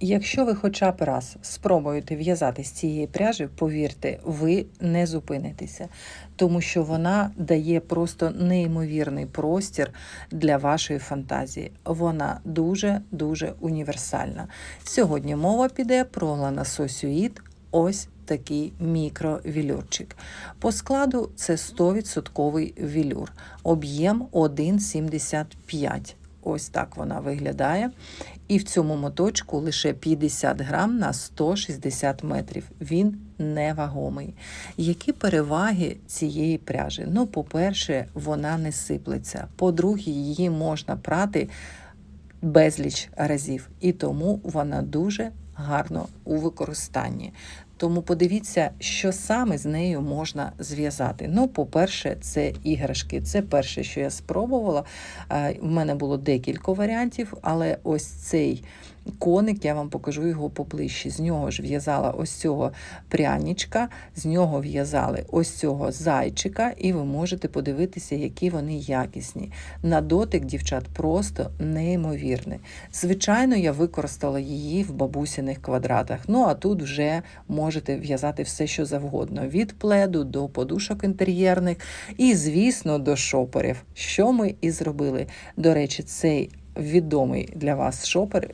Якщо ви хоча б раз спробуєте в'язати з цієї пряжі, повірте, ви не зупинитеся, тому що вона дає просто неймовірний простір для вашої фантазії. Вона дуже-дуже універсальна. Сьогодні мова піде про ланасосюїд. Ось такий мікровілюрчик. По складу це 100% вілюр, об'єм 1,75. Ось так вона виглядає. І в цьому моточку лише 50 грам на 160 метрів. Він невагомий. Які переваги цієї пряжі? Ну, по-перше, вона не сиплеться. По-друге, її можна прати безліч разів, і тому вона дуже гарно у використанні. Тому подивіться, що саме з нею можна зв'язати. Ну, по-перше, це іграшки. Це перше, що я спробувала. В мене було декілька варіантів, але ось цей коник, я вам покажу його поближче. З нього ж в'язала ось цього прянічка, з нього в'язали ось цього зайчика, і ви можете подивитися, які вони якісні. На дотик, дівчат, просто неймовірний. Звичайно, я використала її в бабусіних квадратах. Ну а тут вже можете в'язати все, що завгодно: від пледу до подушок інтер'єрних і, звісно, до шоперів. Що ми і зробили. До речі, цей відомий для вас шопер.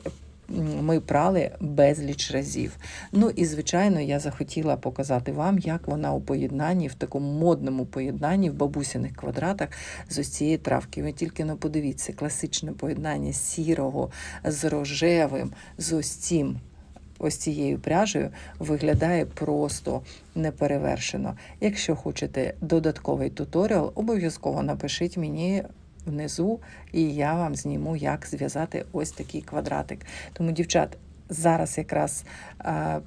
Ми прали безліч разів. Ну і звичайно, я захотіла показати вам, як вона у поєднанні, в такому модному поєднанні в бабусіних квадратах з ось цієї травки. Ви тільки не подивіться, класичне поєднання сірого з рожевим, з ось цим. Ось цією пряжею виглядає просто неперевершено. Якщо хочете додатковий туторіал, обов'язково напишіть мені внизу, і я вам зніму, як зв'язати ось такий квадратик. Тому, дівчат, зараз якраз а,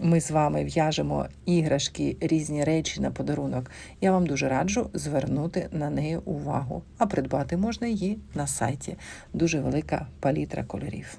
ми з вами в'яжемо іграшки, різні речі на подарунок. Я вам дуже раджу звернути на неї увагу, а придбати можна її на сайті. Дуже велика палітра кольорів.